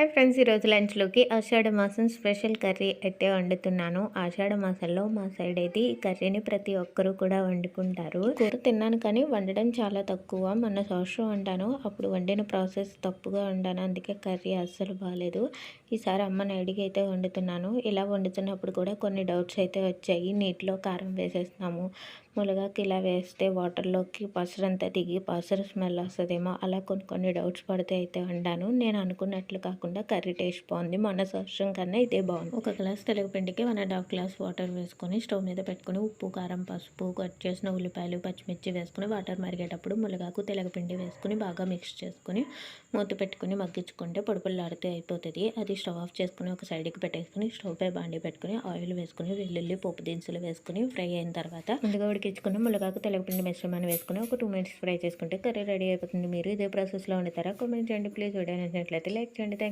Hi friends ఈరోజు లంచ్లోకి ఆషాఢ మాసం special curry అయితే వండుతున్నాను. ఆషాఢ మాసంలో మా సైడ్ అయితే ఈ కర్రీని ప్రతి ఒక్కరూ కూడా వండుకుంటారు. కూర తిన్నాను కానీ వండడం చాలా తక్కువ. మొన్న సంవత్సరం వండాను. అప్పుడు వండిన ప్రాసెస్ తప్పుగా వండాను. అందుకే కర్రీ అస్సలు బాగాలేదు ఈసారి అమ్మని అడిగి అయితే వండుతున్నాను. ఇలా వండుతున్నప్పుడు కూడా కొన్ని డౌట్స్ అయితే వచ్చాయి. నీటిలో కారం వేసేస్తున్నాము. ములగాకి ఇలా వేస్తే వాటర్లోకి పసరంతా దిగి పసరు స్మెల్ వస్తుందేమో అలా కొన్ని కొన్ని డౌట్స్ పడితే అయితే వండాను. నేను అనుకున్నట్లు కాకుండా కర్రీ టేస్ట్ బాగుంది. మొన్న సంవత్సరం కన్నా ఇదే బాగుంది. ఒక glass తెలుగుపిండికి one and half glass water వేసుకొని స్టవ్ మీద పెట్టుకుని ఉప్పు కారం పసుపు కట్ చేసిన ఉల్లిపాయలు పచ్చిమిర్చి వేసుకుని వాటర్ మరిగేటప్పుడు మునగాకు తెలగపిండి వేసుకుని బాగా మిక్స్ చేసుకుని మూత పెట్టుకుని మగ్గించుకుంటే పొడుపుల్లాడితే అయిపోతుంది. అది స్టవ్ ఆఫ్ చేసుకుని ఒక సైడ్కి పెట్టేసుకుని స్టవ్ పై బాండి పెట్టుకుని ఆయిల్ వేసుకుని వెల్లుల్లి పోపు దినుసులు వేసుకుని ఫ్రై అయిన తర్వాత ముందుగా ఉడికించుకున్న మునగాకు తెలగపిండి మిశ్రమాన్ని వేసుకుని ఒక టూ మినిట్స్ ఫ్రై చేసుకుంటే కర్రీ రెడీ అయిపోతుంది. మీరు ఇదే ప్రాసెస్లో వండుతారా? కామెంట్ చేయండి. ప్లీజ్ వీడియో నచ్చినట్లయితే లైక్ చేయండి. థ్యాంక్స్